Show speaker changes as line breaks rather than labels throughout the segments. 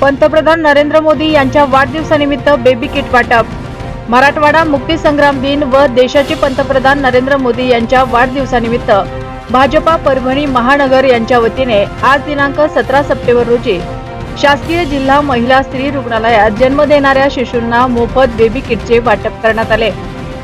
पंतप्रधान नरेंद्र मोदी यांच्या वाढदिवसानिमित्त बेबी किट वाटप. मराठवाडा मुक्ती संग्राम दिन व देशाचे पंतप्रधान नरेंद्र मोदी यांच्या वाढदिवसानिमित्त भाजपा परभणी महानगर यांच्या वतीने आज दिनांक सतरा सप्टेंबर रोजी शासकीय जिल्हा महिला स्त्री रुग्णालयात जन्म देणाऱ्या शिशूंना मोफत बेबी किटचे वाटप करण्यात आले.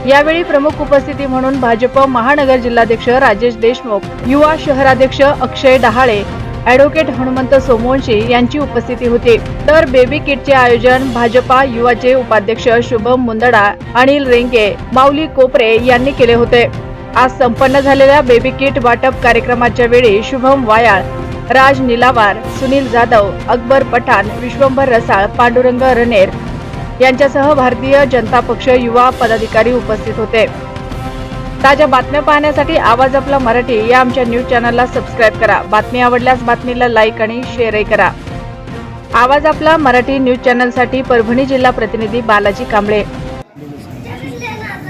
यावेळी प्रमुख उपस्थिती म्हणून भाजप महानगर जिल्हाध्यक्ष राजेश देशमुख युवा शहराध्यक्ष अक्षय डहाळे ॲडव्होकेट हनुमंत सोमवंशी यांची उपस्थिती होती. तर बेबी किटचे आयोजन भाजपा युवाचे उपाध्यक्ष शुभम मुंदडा अनिल रेंगे माऊली कोपरे यांनी केले होते. आज संपन्न झालेल्या बेबी किट वाटप कार्यक्रमाच्या वेळी शुभम वायाळ राज निलावार सुनील जाधव अकबर पठाण विश्वंभर रसाळ पांडुरंग रनेर यांच्यासह भारतीय जनता पक्ष युवा पदाधिकारी उपस्थित होते. ताज्या बातम्या पाहण्यासाठी आवाज आपला मराठी या आमच्या न्यूज चॅनलला सबस्क्राईब करा. बातमी आवडल्यास बातमीला लाईक आणि शेअरही करा. आवाज आपला मराठी न्यूज चॅनलसाठी परभणी जिल्हा प्रतिनिधी बालाजी कांबळे.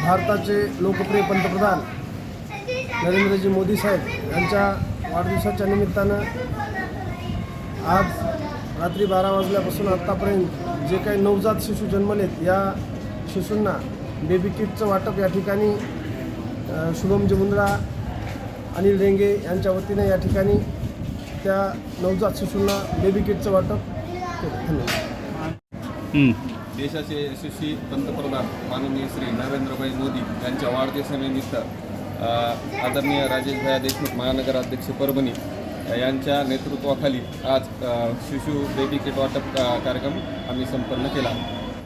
भारताचे लोकप्रिय पंतप्रधान नरेंद्रजी मोदी साहेब यांच्या वाढदिवसाच्या निमित्तानं आज रात्री बारा वाजल्यापासून आत्तापर्यंत जे काही नवजात शिशू जन्मलेत या शिशूंना बेबी किटचं वाटप या ठिकाणी अ, शुभमजी मुंद्रा अनिल रेंगे यांच्या वतीने या ठिकाणी त्या नवजात शिशूंना बेबी किटचं वाटप धन्यवाद.
देशाचे यशस्वी पंतप्रधान माननीय श्री नरेंद्रभाई मोदी यांच्या वाढदिवसानिमित्त आदरणीय राजेशभाई देशमुख महानगर अध्यक्ष परभणी यांच्या नेतृत्वाखाली आज शिशु बेबी किट वाटप का- कार्यक्रम आम्ही संपन्न केला.